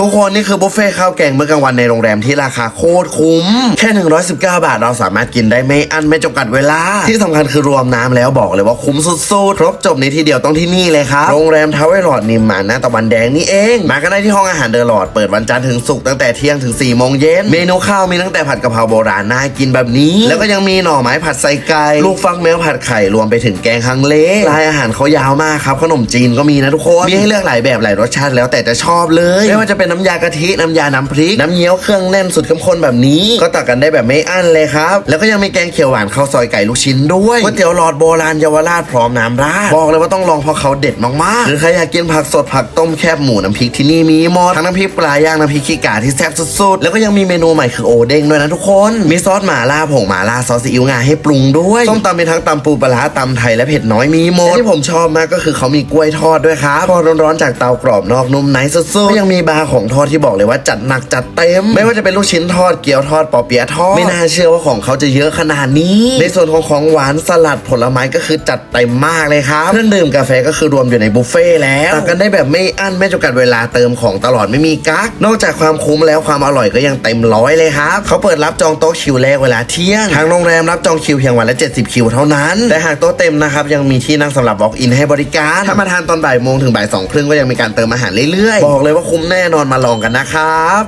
ทุกคนนี่คือบุฟเฟ่ต์ข้าวแกงเมื้อกลางวันในโรงแรมที่ราคาโคตรคุ้ม แค่ 119 บาทเราสามารถกินได้ไม่อั้นไม่จำกัดเวลา ที่สำคัญคือรวมน้ำแล้วบอกเลยว่าคุ้มสุดๆ ครบจบในที่เดียวต้องที่นี่เลยครับโรงแรมทาวเวอร์ลอดนิมมานหน้าตะวันแดงนี่เอง มากันได้ที่ห้องอาหารเดอะหลอดเปิดวันจันทร์ถึงศุกร์ตั้งแต่เที่ยงถึง4โมงเย็นเมนูข้าวมีตั้งแต่ผัดกะเพราโบราณน่ากินแบบนี้ แล้วก็ยังมีหน่อไม้ผัดใส่ไก่ลูกฟักแมวผัดไข่รวมไปถึงแกงฮังเลรายอาหารเขายาวมากครับขนมจีนก็มีนะทุกคนมีให้เลือกหลายแบบหลายรสชาติแล้วแต่จะชอบเลยไม่ว่าจะเป็นน้ำยากะทิ น้ำยาน้ำพริก น้ำเงี้ยวเครื่องแน่นสุดเข้มข้นแบบนี้ ก็ตักกันได้แบบไม่อั้นเลยครับ แล้วก็ยังมีแกงเขียวหวานข้าวซอยไก่ลูกชิ้นด้วยก๋วยเตี๋ยวหลอดโบราณเยาวราชพร้อมน้ำราดบอกเลยว่าต้องลองเพราะเขาเด็ดมากๆหรือใครอยากกินผักสดผักต้มแคบหมูน้ำพริกที่นี่มีหมดทั้งน้ำพริกปลาย่างน้ำพริกขี้กาที่แซ่บสุดๆ แล้วก็ยังมีเมนูใหม่คือโอเด้งด้วยนะทุกคน มีซอสหม่าล่าผงหม่าล่าซอสซีอิ๊วงาให้ปรุงด้วยส้มตำมีทั้งตำปูปลาร้าตำไทยและเผ็ดน้อยมีหมดที่ผมชอบมากก็คือเขามีกล้วยทอดด้วยครับทอดร้อนๆจากเตากรอบนอกนุ่มในสุดๆยังมีบาร์ของทอดที่บอกเลยว่าจัดหนักจัดเต็ม ไม่ว่าจะเป็นลูกชิ้นทอดเกี๊ยวทอดปอเปี๊ยะทอด ไม่น่าเชื่อว่าของเขาจะเยอะขนาดนี้ ในส่วนของของหวานสลัดผลไม้ก็คือจัดเต็มมากเลยครับเครื่องดื่มกาแฟก็คือรวมอยู่ในบุฟเฟ่ต์แล้วตักกันได้แบบไม่อั้นไม่จำกัดเวลาเติมของตลอดไม่มีกักนอกจากความคุ้มแล้วความอร่อยก็ยังเต็มร้อยเลยครับเขาเปิดรับจองโต๊ะคิวแรกเวลาเที่ยงทางโรงแรมรับจองคิวเพียงวันละ 70 คิวเท่านั้น แต่หากโต๊ะเต็มนะครับยังมีที่นั่งสำหรับ walk in ให้บริการถ้ามาทานตอนบ่ายโมงถึงบ่ายสองครึ่งก็ยังมีการเติมอาหารเรื่อยๆบอกเลยว่าคุ้มแน่นอนมาลองกันนะครับ